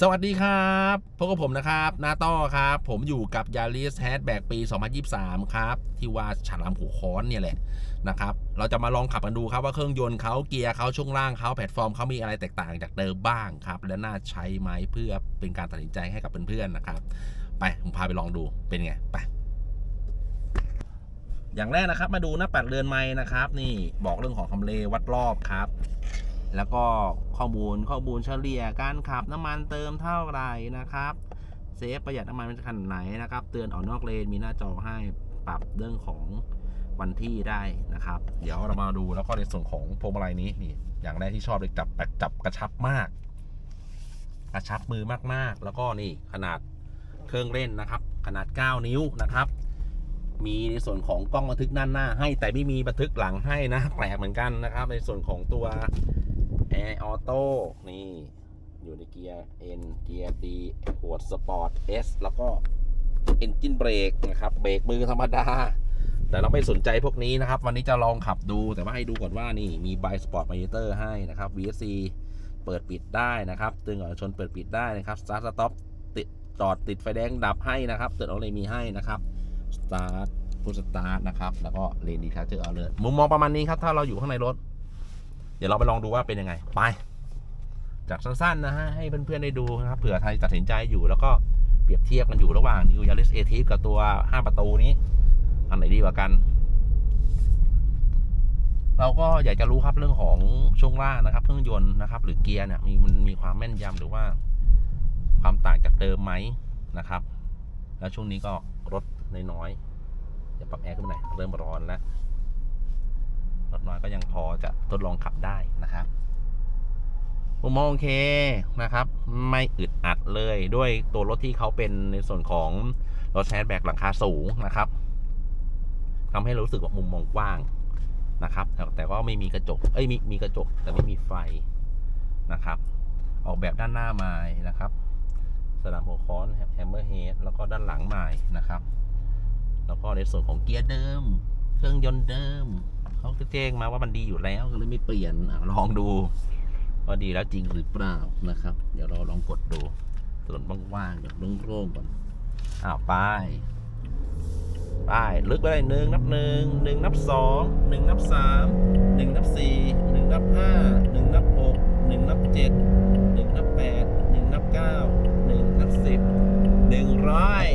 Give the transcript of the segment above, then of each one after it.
สวัสดีครับพบกับผมนะครับนาต้อครับ ผมอยู่กับยาริสแฮชแบกปี 2023 ครับ ที่ว่าฉลามหูค้อนเนี่ยแหละนะครับ เราจะมาลองขับกันดูครับว่าเครื่องยนต์เขาเกียร์เขาช่วงล่างเขาแพลตฟอร์มเขามีอะไรแตกต่างจากเดิมบ้างครับ และน่าใช้ไหมเพื่อเป็นการตัดสินใจให้กับเพื่อนๆนะครับ ไปผมพาไปลองดูเป็นไงไปอย่างแรกนะครับ มาดูหน้าปัดเรือนไม้นะครับ นี่บอกเรื่องของคำเลวัดรอบครับ แล้วก็ข้อมูลข้อมูลเฉลี่ยการขับน้ำมันเติมเท่าไหร่นะครับ เซฟประหยัดน้ำมันเป็นขนาดไหนนะครับ เตือนออกนอกเลนมีหน้าจอให้ปรับเรื่องของวันที่ได้นะครับ เดี๋ยวเรามาดูแล้วก็ในส่วนของพวงมาลัยนี้นี่อย่างแรกที่ชอบเลยจับจับกระชับมาก กระชับมือมากๆ แล้วก็นี่ขนาดเครื่องเล่นนะครับ ขนาด 9 นิ้วนะครับ มีในส่วนของกล้องบันทึกด้านหน้าให้ แต่ไม่มีบันทึกหลังให้นะแปลกเหมือนกันนะครับ ในส่วนของตัว แอร์ออโต้นี่ อยู่ในเกียร์ N เกียร์ D ขวดสปอร์ต S แล้วก็เอนจินเบรกนะครับ เบรกมือธรรมดา แต่เราไม่สนใจพวกนี้นะครับ วันนี้จะลองขับดูแต่ว่าให้ดูก่อนว่านี่มี b บสปอร์ตม o นิเตอร์ให้นะครับ VSC เปิดปิดได้นะครับตือนก่อชนเปิดปิดได้นะครับ Start Stop ติดจอดติดไฟแดงดับให้นะครับเตือนอะไรมีให้นะครับ Start พุชสตาร์ทนะครับ แล้วก็เลนดีชาร์เจอร์เอาเลยมุมมองประมาณนี้ครับ ถ้าเราอยู่ข้างในรถ เดี๋ยวเราไปลองดูว่าเป็นยังไง ไป จากสั้นๆนะฮะให้เพื่อนๆได้ดูนะครับเผื่อใครตัดสินใจอยู่แล้วก็เปรียบเทียบกันอยู่ระหว่าง New Yaris a t i v กับตัว 5 ประตูนี้ อันไหนดีกว่ากัน เราก็อยากจะรู้ครับเรื่องของช่วงล่างนะครับ เครื่องยนต์นะครับ หรือเกียร์เนี่ยมีมันมีความแม่นยำหรือว่า ความต่างจากเดิมไหมนะครับ แล้วช่วงนี้ก็รถน้อยๆเดี๋ยวปรับแอร์ขึ้นมาหน่อยเริ่มร้อนแล้ว น้อยก็ยังพอจะทดลองขับได้นะครับผมมองโอเคนะครับ ไม่อึดอัดเลยด้วยตัวรถที่เขาเป็นในส่วนของรถแชร์แบกหลังคาสูงนะครับทำให้รู้สึกว่ามุมมองกว้างนะครับแต่ก็ไม่มีกระจก เอ้ยมีมีกระจกแต่ไม่มีไฟนะครับ ออกแบบด้านหน้าไม้นะครับ สนามโฮคอนแฮมเมอร์เฮดแล้วก็ด้านหลังไม้นะครับ แล้วก็ในส่วนของเกียร์เดิม เครื่องยนต์เดิม เขาก็แจ้งมาว่ามันดีอยู่แล้วก็เลยไม่เปลี่ยนอลองดูว่าดีแล้วจริงหรือเปล่านะครับ เดี๋ยวเราลองกดดูถนนว่างๆแบบโล่งๆก่อนอ้าวไปไปลึกไปเลยหนึ่งนับหนึ่งหนึ่งนับสองหนึ่งนับสามหนึ่งนับสี่หนึ่งนับห้าหนึ่งนับหกหนึ่งนับเจ็ดหนึ่งนับแปดหนึ่งนับเก้าหนึ่งนับสิบหนึ่งร้อย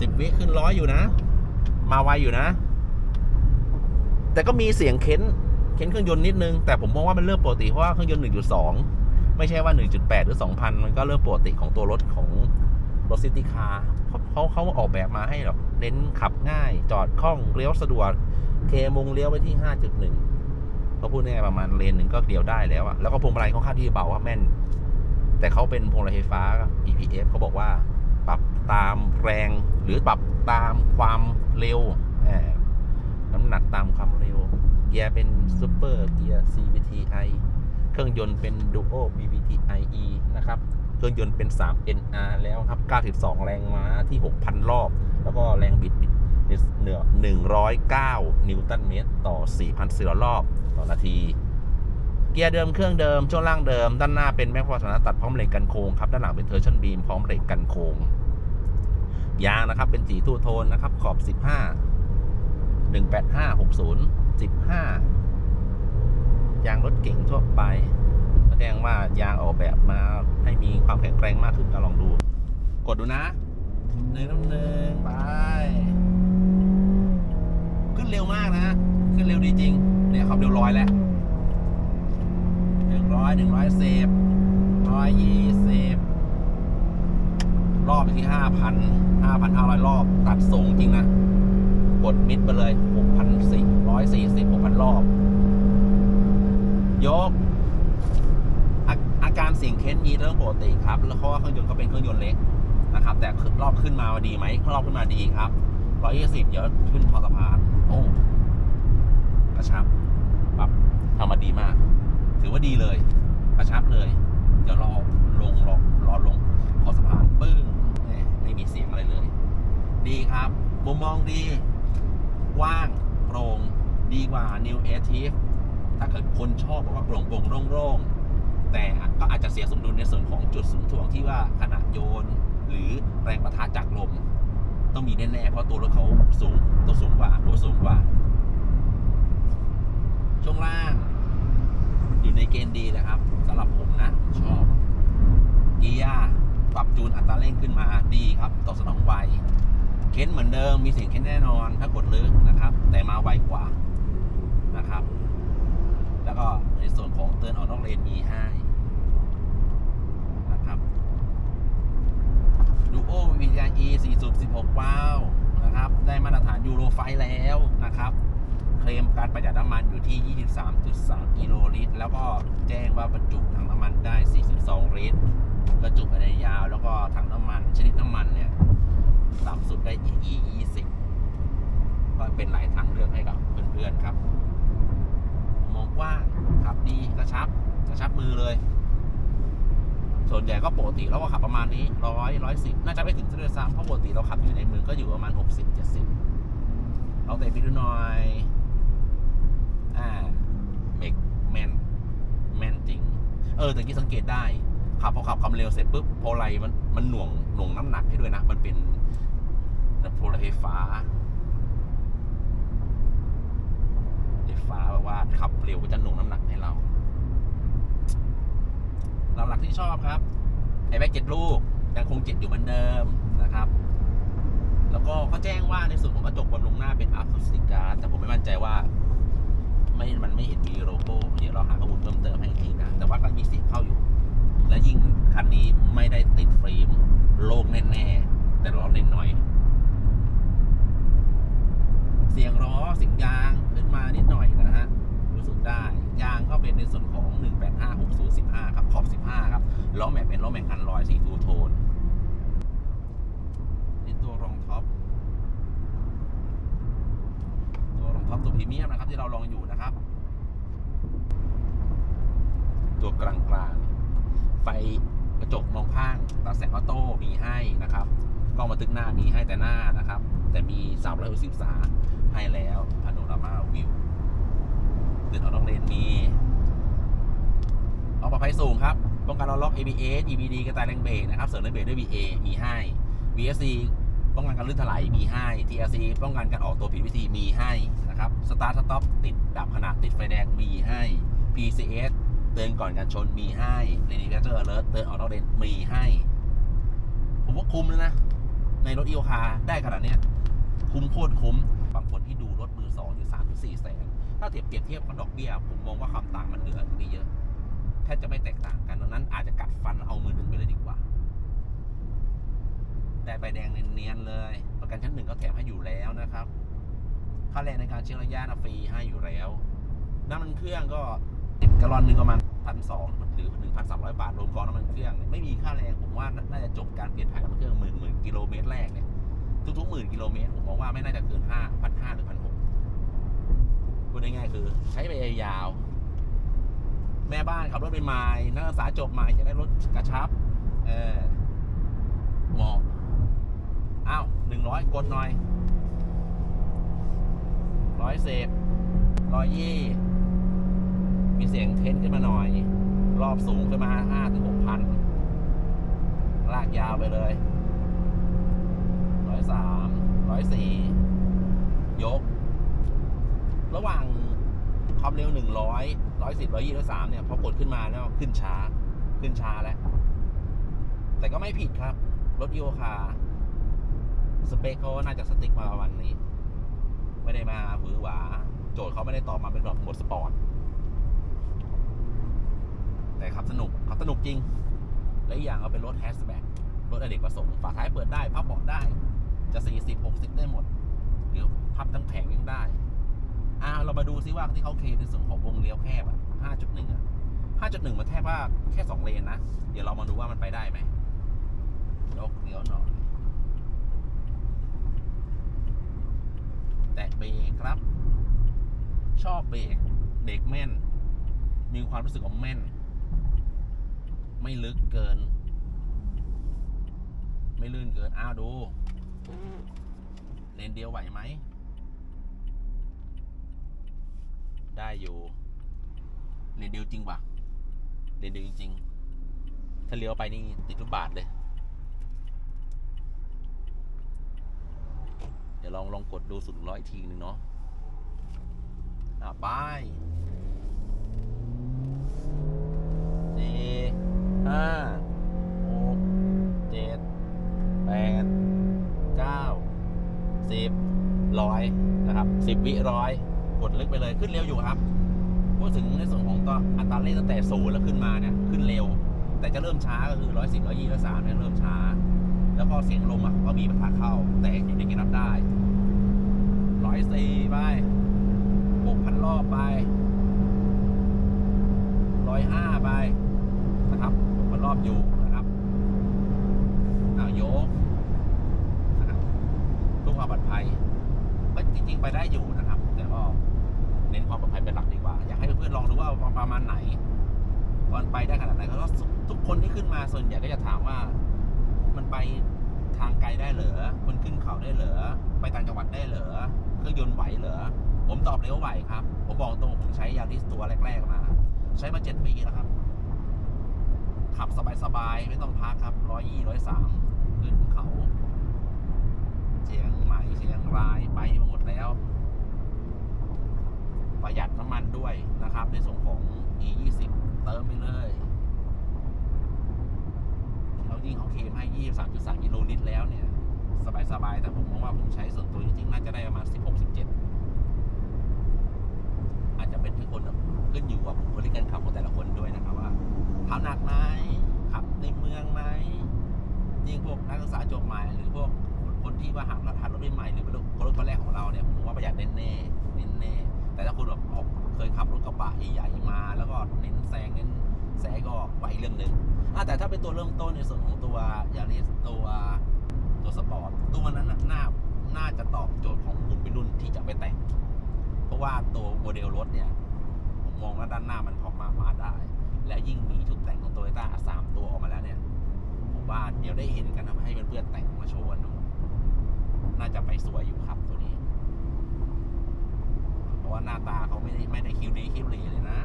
สิบวิขึ้นร้อยอยู่นะ มาไวอยู่นะ แต่ก็มีเสียงเค้นเค้นเครื่องยนต์นิดนึง แต่ผมมองว่ามันเริ่มปกติเพราะว่าเครื่องยนต์ 1.2 ไม่ใช่ว่า 1.8 หรือ 2,000 มันก็เริ่มปกติของตัวรถของรถซิตี้คาร์เขาเขาเขาออกแบบมาให้แบบเน้นขับง่าย จอดคล่องเลี้ยวสะดวกเคมุงเลี้ยวไว้ที่ 5.1 ก็พูดง่ายประมาณเลนหนึ่งก็เลี้ยวได้แล้วอะแล้วก็พวงมาลัยเขาค่อนข้างที่เบาว่าแม่น แต่เขาเป็นพวงมาลัยไฟฟ้า EPF เขาบอกว่า ปรับตามแรงหรือปรับตามความเร็ว น้ำหนักตามความเร็ว เกียร์เป็นซูเปอร์เกียร์ CVTi เครื่องยนต์เป็น Duo BVTiE นะครับ เครื่องยนต์เป็น 3 NR แล้วครับ 92 แรงม้าที่ 6,000 รอบ แล้วก็แรงบิดเหนือ109 นิวตันเมตร ต่อ 4,400 รอบ ต่อนาที เกียร์เดิมเครื่องเดิม ช่วงล่างเดิม ด้านหน้าเป็นแม็กฟอร์สนาตัดพร้อมเหล็กกันโค้งครับ ด้านหลังเป็นเทอร์ชันบีมพร้อมเหล็กกันโค้งยางนะครับเป็นสีทูโทนนะครับขอบ 15 หนึ่งแปดห้าหกศูนย์สิบห้ายางรถเก่งทั่วไปแสดงว่ายางออกแบบมาให้มีความแข็งแกร่งมากขึ้นก็ลองดู กดดูนะหนึ่งน้ำหนึ่งไป ขึ้นเร็วมากนะ ขึ้นเร็วดีจริง เนี่ยความเร็วร้อยแล้วหนึ่งร้อยหนึ่งร้อยเซฟร้อยยี่สิบรอบไปที่ห้าพันห้าพันห้าร้อยรอบ ตัดสูงจริงนะ กดมิดไปเลย 6,440 6,000 รอบ ยก อาอาการเสียงเค้นมีเรื่องปกติครับ แล้วเพราะว่าเครื่องยนต์ก็เป็นเครื่องยนต์เล็กนะครับ แต่รอบขึ้นมาดีไหมรอบขึ้นมาดีครับ 120 เดี๋ยวขึ้นพอสะพาน โอ้กระชับแบบทำมาดีมาก ถือว่าดีเลยกระชับเลย เดี๋ยวรอลงรอรอลงพอสะพานปึ้งไม่มีเสียงอะไรเลย ดีครับมุมมองดี กว้างโปร่งดีกว่า New a t i v ถ้าเกิดคนชอบบอกว่าโปร่งโปร่งโล่งๆ แต่ก็อาจจะเสียสมดุลในส่วนของจุดศูนย์ถ่วงที่ว่าขณะโยน หรือแรงประทะจากลม ต้องมีแน่ๆ เพราะตัวรถเขาสูงตัวสูงกว่าตัวสูงกว่า ช่วงล่าง อยู่ในเกณฑ์ดีนะครับสำหรับผมนะ ชอบ เกียร์ปรับจูนอัตราเร่งขึ้นมาดีครับตอบสนองไว เค้นเหมือนเดิมมีเสียงเค้นแน่นอน ถ้ากดลึกนะครับ แต่มาไวกว่านะครับ แล้วก็ในส่วนของเตือนออกนอกเลนมีให้นะครับดูโอ VVI E 4สูบ16ว้าวนะครับ ได้มาตรฐานยูโรไฟแล้วนะครับ เคลมการประหยัดน้ำมันอยู่ที่ 23.3 กิโลลิตร แล้วก็แจ้งว่าบรรจุถังน้ำมันได้ 42 ลิตร กระจุภายในยาว แล้วก็ถังน้ำมัน ชนิดน้ำมันเนี่ย ต่ำสุดได้ EE 20ก็เป็นหลายทางเลือกให้กับเพื่อนๆครับ มองกว้างขับดีกระชับกระชับมือเลย ส่วนใหญ่ก็ปกติเราก็ขับประมาณนี้ร้อยร้อยสิบน่าจะไม่ถึงซะด้วยซ้ำเพราะปกติเราขับอยู่ในเมืองก็อยู่ประมาณหกสิบเจ็ดสิบเราเตะไปดูหน่อยอ่าเมกแมนแมนจริง เออแต่กี้สังเกตได้ขับพอขับความเร็วเสร็จปุ๊บโพไลมันมันหน่วงหน่วงน้ำหนักให้ด้วยนะ มันเป็น โพลไฟฟ้าไฟฟ้าแบบว่าขับเร็วก็จะหน่วงน้ำหนักให้เราเราหลักที่ชอบครับ ไอแบ็กเจ็ดลูกยังคงเจ็ดอยู่เหมือนเดิมนะครับ แล้วก็เขาแจ้งว่าในส่วนของกระจกบนลงหน้าเป็นอะคูสติกาแต่ผมไม่มั่นใจว่า ไม่มันไม่เห็นมีโลโก้เดี๋ยวเราหาข้อมูลเพิ่มเติมให้อีกทีนะแต่ว่าก็มีเสียงเข้าอยู่ และยิ่งคันนี้ไม่ได้ติดฟิล์มโล่งแน่ๆแต่ร้อนเล็กน้อย สียงล้อเสียงยางขึ้นมานิดหน่อยนะฮะรู้สึกได้ ยางก็เป็นในส่วนของ 185 60 15 ครับ ขอบ 15 ครับ ล้อแม็กเป็นล้อแม็กอันลอยสีทูโทนนี่ตัวรองท็อป ตัวรองท็อปตัวพรีเมียมนะครับ ที่เราลองอยู่นะครับ ตัวกลางกลางไฟกระจกมองข้างตาแสงออโต้มีให้นะครับกล้องบันทึกหน้ามีให้แต่หน้านะครับ แต่มี360องศา ให้แล้วพาโนรามาวิวเดินออกนอกเลนมีเอาปลอดภัยสูงครับป้องกันล็อก ABS EBD กระต่ายแรงเบรกนะครับ เสริมแรงเบรกด้วย VA มีให้ VSC ป้องกันการลื่นถลายมีให้ TLC ป้องกันการออกตัวผิดวิธีมีให้นะครับ Start Stop ติดดับขณะติดไฟแดงมีให้ PCS เตือนก่อนการชนมีให้ Navigator Alert เตือนออกนอกเลนมีให้ ผมว่าคุ้มแล้วนะ ในรถอีโอคาได้ขนาดเนี้ยคุ้มโคตรคุ้ม บางคนที่ดูรถมือสองอยู่สามถึงสี่แสน ถ้าเทียบเปรียบเทียบกับดอกเบี้ย ผมมองว่าความต่างมันเหลือตรงนี้เยอะแทบจะไม่แตกต่างกันดังนั้นอาจจะกัดฟันเอามือหนึ่งไปเลยดีกว่าได้ใบแดงเนียนๆเลย ประกันชั้นหนึ่งก็แถมให้อยู่แล้วนะครับ ค่าแรงในการเช็คระยะนะฟรีให้อยู่แล้วน้ำมันเครื่องก็กะลอนหนึ่งประมาณพันสองหรือหนึ่งพันสามร้อยบาทรวมกองน้ำมันเครื่อง ไม่มีค่าแรงผมว่าน่าจะจบการเปลี่ยนถ่ายน้ำมันเครื่องหมื่นหมื่นกิโลเมตรแรกเนี่ย ทุกๆหมื่นกิโลเมตรผมมองว่าไม่น่าจะเกินห้าพันห้าหรือพันหกพูดง่ายๆคือ ใช้ไปยาว แม่บ้านขับรถไปไม้นักศึกษาจบมาอยากได้รถกระชับ เออเหมาะอ้าวหนึ่งร้อยกดหน่อยร้อยเศษร้อยยี่ มีเสียงเค้นขึ้นมาหน่อย รอบสูงขึ้นมาห้าถึงหกพันลากยาวไปเลย 104 ยก ระหว่างความเร็วหนึ่งร้อยร้อยสิบร้อยี่ร้อยสามเนี่ยพอกดขึ้นมาเนี่ยขึ้นช้า ขึ้นช้าแล้ว แต่ก็ไม่ผิดครับ รถโยคาสเปคเขาน่าจะสติ๊กมาวันนี้ ไม่ได้มาหวือหวา โจทย์เขาไม่ได้ตอบมาเป็นแบบหมดสปอร์ต แต่ขับสนุกขับสนุกจริง และอย่างเอาเป็นรถแฮชแบ็กรถอเนกประสงค์ฝาท้ายเปิดได้พับเบาะได้ จะ 40 60 ได้หมด หรือพับทั้งแผงยังได้ อ่าเรามาดูซิว่าที่เขาเคลมในส่วนของวงเลี้ยวแคบอะ5.1อะ5.1 มันแทบว่าแค่ 2 เลนนะ เดี๋ยวเรามาดูว่ามันไปได้ไหมยกเลี้ยวหน่อย แตะเบรกครับ ชอบเบรกเบรกแม่น มีความรู้สึกว่าแม่น ไม่ลึกเกิน ไม่ลื่นเกิน อ้าวดู เลนเดียวไหวไหม ได้อยู่ เลนเดียวจริงป่ะเลนเดียวจริงถ้าเลี้ยวไปนี่ติดทุกบาทเลย เดี๋ยวลองลองกดดูสุดร้อยทีหนึ่งเนาะอะไปสี่ห้าหกเจ็ดแปดเก้าสิบ ร้อยนะครับสิบวิร้อยกดลึกไปเลยขึ้นเร็วอยู่ครับพูดถึงในส่วนของตัวอัตราเร่งตั้งแต่ศูนย์แล้วขึ้นมาเนี่ยขึ้นเร็ว แต่จะเริ่มช้าก็คือร้อยสิบร้อยยี่ร้อยสามเนี่ยเริ่มช้า แล้วก็เสียงลมอะก็มีปัญหาเข้า แต่อยู่ในเกณฑ์รับได้ร้อยสี่ไปหกพันรอบไปร้อยห้าไปนะครับหกพันรอบอยู่นะครับเอายกนะครับเพื่อความปลอดภัย งไปได้อยู่นะครับ แต่ก็เน้นความปลอดภัยเป็นหลักดีกว่า อยากให้เพื่อนๆลองดูว่าประมาณไหนตอนไปได้ขนาดไหนเพราะทุกคนที่ขึ้นมาส่วนใหญ่ก็จะถามว่า มันไปทางไกลได้เหรอคนขึ้นเขาได้เหรอไปต่างจังหวัดได้เหรอเครื่องยนต์ไหวเหรอผมตอบเลยว่าไหวครับ ผมบอกตรงผมใช้ยาริสตัวแรกๆมาใช้มาเจ็ดปีแล้วครับ ขับสบายๆไม่ต้องพักครับร้อยยี่ร้อยสามขึ้นเขา เชียงใหม่เชียงรายไป แล้ว ประหยัดน้ำมันด้วยนะครับ ในส่วนของ e 2 0เติมไปเลยแล้วยิ่งเขาเคลมให้23.3กิโลลิตรแล้วเนี่ย สบายๆ แต่ผมมองว่าผมใช้ส่วนตัวจริงๆ น่าจะได้ประมาณ16 17อาจจะเป็นที่คนขึ้นอยู่กับบุคลิกการขับของแต่ละคนด้วยนะครับว่าขับหนักไหมขับในเมืองไหมยิ่งพวกนักศึกษาจบใหม่หรือพวก ที่ว่าหามรหัสรถใหม่หรือเป็นรถรถคันแรกของเราเนี่ยผมว่าประหยัดแน่แน่แน่แต่ถ้าคุณแบบออกเคยขับรถกระบะใหญ่ๆมา แล้วก็เน้นแซงเน้นแซงก็ไหวเรื่องหนึ่งแต่ถ้าเป็นตัวเริ่มต้นในส่วนของตัวยาริสตัวตัวสปอร์ตตัวนั้นน่ะน่าน่าจะตอบโจทย์ของกลุ่มวัยรุ่นที่จะไปแต่ง เพราะว่าตัวโมเดลรถเนี่ยผมมองว่าด้านหน้ามันพอมามาได้ และยิ่งมีชุดแต่งของโตโยต้าสามตัวออกมาแล้วเนี่ยผมว่าเดี๋ยวได้เห็นกันนะให้เพื่อนๆแต่งมาโชว์กัน น่าจะไปสวยอยู่ครับตัวนี้ เพราะว่าหน้าตาเขาไม่ได้ไม่ได้คิวดีคิวรีเลยนะ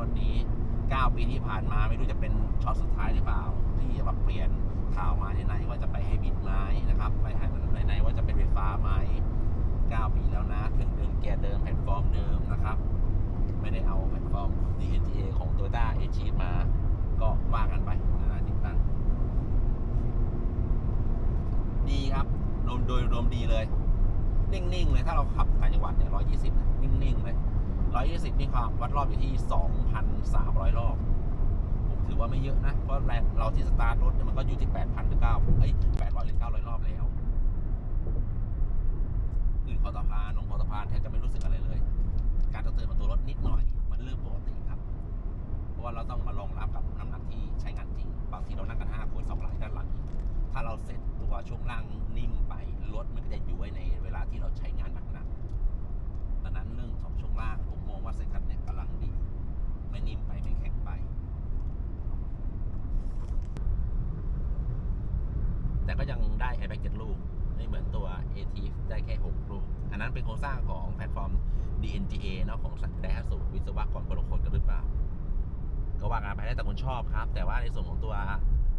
วันนี้9ปีที่ผ่านมาไม่รู้จะเป็นช็อตสุดท้ายหรือเปล่า ที่จะแบบเปลี่ยนข่าวมาในไหนว่าจะไปให้บิดไหมนะครับ ไปให้มันในไหนว่าจะเป็นไฟฟ้าไหม9 ปีแล้วนะเครื่องเดิมแกนเดิมแพลตฟอร์มเดิมนะครับ ไม่ได้เอาแพลตฟอร์ม DNTA ของ Toyota a c h i e v มา ก็ว่ากันไปนานาติดตั้ง ดีครับรวมโดีเลย นิ่งๆเลยถ้าเราขับต่างจังหวัดเนี่ย120เนี่ยนิ่งๆเลย120นี่ความวัดรอบอยู่ที่2,300รอบผมถือว่าไม่เยอะนะ เพราะแรงเราที่สตาร์ทรถเนี่ยมันก็อยู่ที่8,000หรือ9เอ้ย800หรือ900รอบแล้วขึ้นคอสะพานลงคอสะพานแทบจะไม่รู้สึกอะไรเลย การกระเตือนของตัวรถนิดหน่อย มันเรื่องปกติครับ เพราะว่าเราต้องมารองรับกับน้ำหนักที่ใช้งานจริง บางทีเรานั่งกัน5คนสองหลังด้านหลังอีก ถ้าเราเซ็ตตัวช่วงล่างนิ่งไปรถมันก็จะย้วยในเวลาที่เราใช้งานหนักๆดังนั้นเรื่องของช่วงล่างผมมองว่าเซ็ตคันเนี่ยกำลังดี ไม่นิ่มไปไม่แข็งไป แต่ก็ยังได้แอร์แบ็กเจ็ดลูกไม่เหมือนตัว AT ได้แค่ 6 ลูก อันนั้นเป็นโครงสร้างของแพลตฟอร์ม DNGA เนาะของไดฮัสุวิศวกรคนละคนกันหรือเปล่า ก็ว่ากันไปได้แต่คนชอบครับ แต่ว่าในส่วนของตัว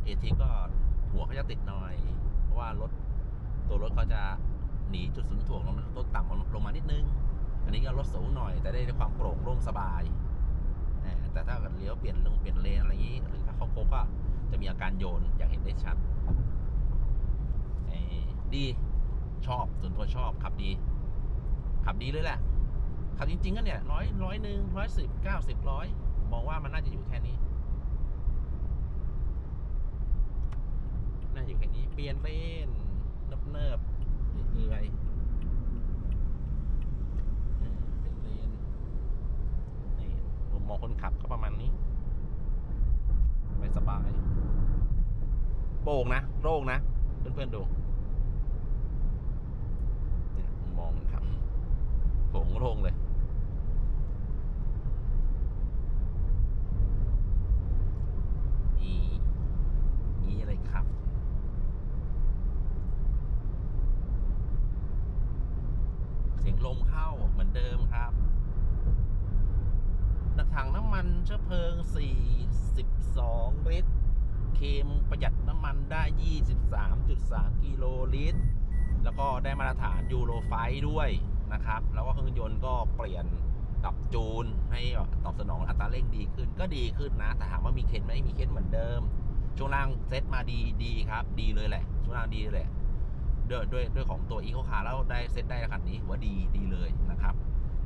AT ก็ หัวเขาจะติดหน่อย เพราะว่ารถตัวรถเขาจะหนีจุดศูนย์ถ่วงลงลดต่ำลงมานิดนึง อันนี้ก็รถสูงหน่อยแต่ได้ความโปร่งโล่งสบายแต่ถ้าเกิดเลี้ยวเปลี่ยนลงเปลี่ยนเลนอะไรอย่างนี้ หรือถ้าเขาโค้งก็จะมีอาการโยนอย่างเห็นได้ชัดดีชอบส่วนตัวชอบขับดี ขับดีเลยแหละขับจริงๆก็เนี่ยร้อยร้อยหนึ่งร้อยสิบเก้าสิบร้อยมองว่ามันน่าจะอยู่แค่นี้ น่า อยู่แค่นี้ เปลี่ยนเลนเนิบเนิบๆเอื่อยเออเป็นเลนนี่มุมมองคนขับก็ประมาณนี้ไม่สบายโป่งนะโล่งนะ เพื่อนๆดูเนี่ยมองคนขับโป่งโล่งเลย นี่นี่เลยครับ เสียงลมเข้าเหมือนเดิมครับถังน้ำมันเชื้อเพลิง 42 ลิตร เคมประหยัดน้ำมันได้ 23.3 กิโลลิตร แล้วก็ได้มาตรฐานยูโรไฟด้วย นะครับ แล้วก็เครื่องยนต์ก็เปลี่ยนปรับจูนให้ตอบสนองอัตราเร่งดีขึ้นก็ดีขึ้นนะแต่ถามว่ามีเค้นไหมมีเค้นเหมือนเดิม ช่วงล่างเซตมาดีดีครับ ดีเลยแหละ ช่วงล่างดีเลยด้วยด้วยด้วยของตัวอีโคคาร์แล้วได้เซตได้ขนาดนี้ว่าดีดีเลยนะครับ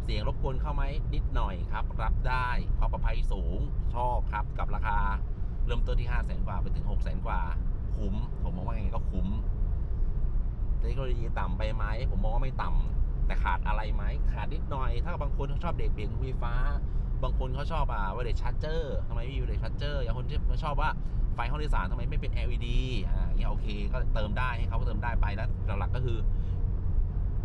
เสียงรบกวนเข้าไหมนิดหน่อยครับ รับได้ความปลอดภัยสูงชอบครับกับราคาเริ่มต้นที่5 0 0แสนกว่าไปถึง6 0แสนกว่า คุ้ม ผมมองว่าไงก็คุ้มเทคโนโลยีต่ำไปไหมผมมองว่าไม่ต่ำ แต่ขาดอะไรไหมขาดนิดหน่อย ถ้าบางคนเขาชอบเด็กเบี่ยงไฟฟ้า บางคนเขาชอบอะวเด็กชาร์เจอร์ทำไมไม่มีเด็กชาร์เจอร์อย่างคนที่ชอบว่าไฟห้องโดยสารทำไมไม่เป็น LED อ่าอย่าเงี้ยโอเค ก็เติมได้ให้เขาก็เติมได้ไปแล้วหลักๆก็คือ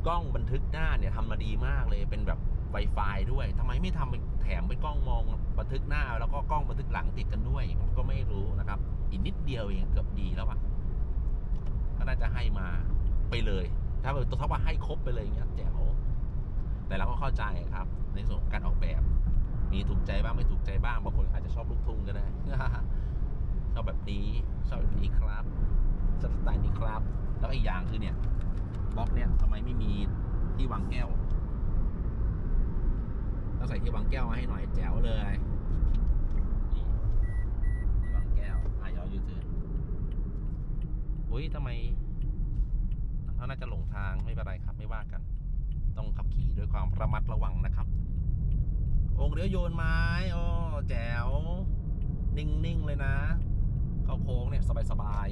กล้องบันทึกหน้าเนี่ยทำมาดีมากเลยเป็นแบบ Wi-Fi ด้วยทำไมไม่ทำเป็นแถมเป็นกล้องมองบันทึกหน้า แล้วก็กล้องบันทึกหลังติดกันด้วยผมก็ไม่รู้นะครับ อีกนิดเดียวเองเกือบดีแล้วอะก็น่าจะให้มาไปเลย ถ้าเป็นตัวท็อปว่าให้ครบไปเลยอย่างเงี้ยแจ๋วแต่เราก็เข้าใจครับ ในส่วนของการออกแบบ มีถูกใจบ้างไม่ถูกใจบ้างบางคนอาจจะชอบลูกทุ่งก็ได้ชอบแบบนี้ชอบแบบนี้ครับสไตล์นี้ครับ แล้วอีกอย่างคือเนี่ยบล็อกเนี่ยทำไมไม่มีที่วางแก้วต้องใส่ที่วางแก้วมาให้หน่อยแจ๋วเลยที่วางแก้วอายอยูเทิร์นอุ้ยทำไม เขาน่าจะหลงทางไม่เป็นไรครับ ไม่ว่ากัน ต้องขับขี่ด้วยความระมัดระวังนะครับ องค์เลี้ยวโยนไม้โอ้แจ๋ว นิ่ง ๆ เลยนะ เข้าโค้งเนี่ย สบาย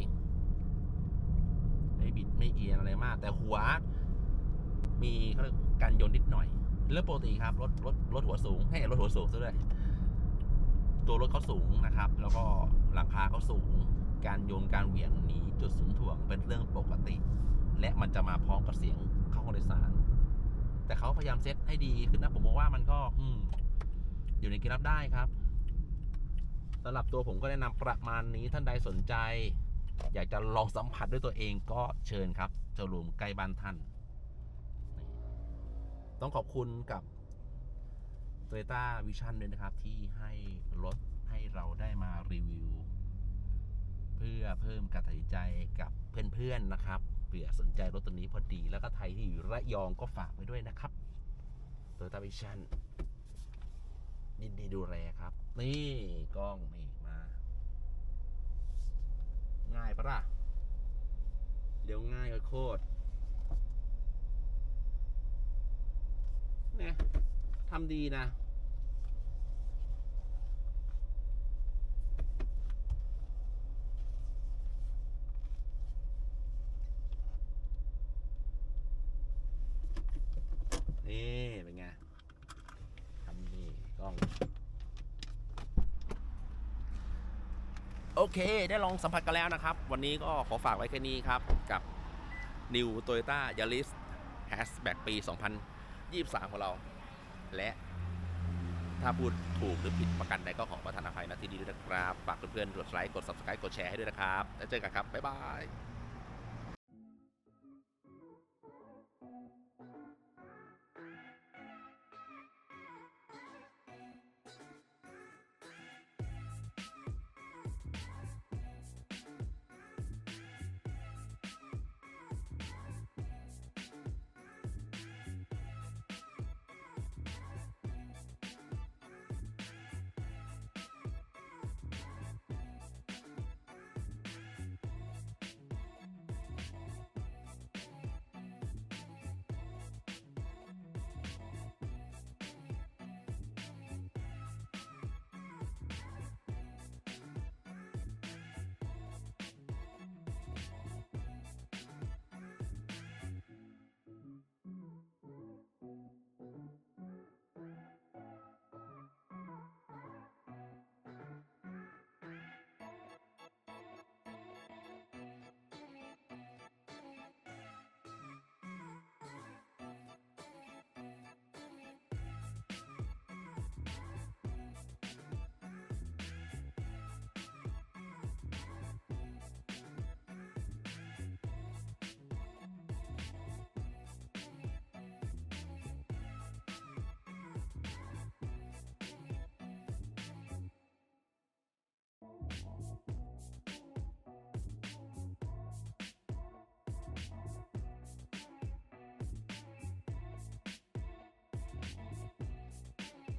ๆ ไม่บิดไม่เอียงอะไรมาก แต่หัว มีเขาเรียกการโยนนิดหน่อยเรื่องปกติครับ รถรถรถหัวสูง ให้รถหัวสูงซะด้วยตัวรถเขาสูงนะครับ แล้วก็หลังคาเขาสูง การโยนการเหวี่ยงหนีจุดสูงถ่วงเป็นเรื่องปกติ และมันจะมาพร้อมกับเสียงเข้าห้องโดยสาร แต่เขาพยายามเซตให้ดีขึ้นนะผมมองว่ามันก็ อืม อยู่ในเกณฑ์รับได้ครับสำหรับตัวผมก็แนะนำประมาณนี้ท่านใดสนใจ อยากจะลองสัมผัสด้วยตัวเองก็เชิญครับโชว์รูมใกล้บ้านท่าน ต้องขอบคุณกับ Toyota Vision ด้วยนะครับ ที่ให้รถให้เราได้มารีวิว พื่อเพิ่มการตัดสินใจกับเพื่อนๆนะครับเผื่อสนใจรถตัวนี้พอดี แล้วก็ไทยที่อยู่ระยองก็ฝากไว้ด้วยนะครับ Toyota Vision ยินดีดูแลครับ นี่กล้องนี่มา ง่ายปะล่ะเดี๋ยวง่ายโคตรเนี่ยทำดีนะ นี่เป็นไง ทำดีกล้อง โอ เค ได้ลองสัมผัสกันแล้วนะครับ วันนี้ก็ขอฝากไว้แค่นี้ครับ กับ New Toyota Yaris Hatchback ปี 2023 ของเรา และถ้าพูดถูกหรือผิดประกันใดก็ขอประทานอภัยนะที่นี้ด้วยนะครับ ฝากเพื่อนๆกดไลค์กด subscribe กดแชร์ให้ด้วยนะครับ แล้วเจอกันครับ บ๊ายบาย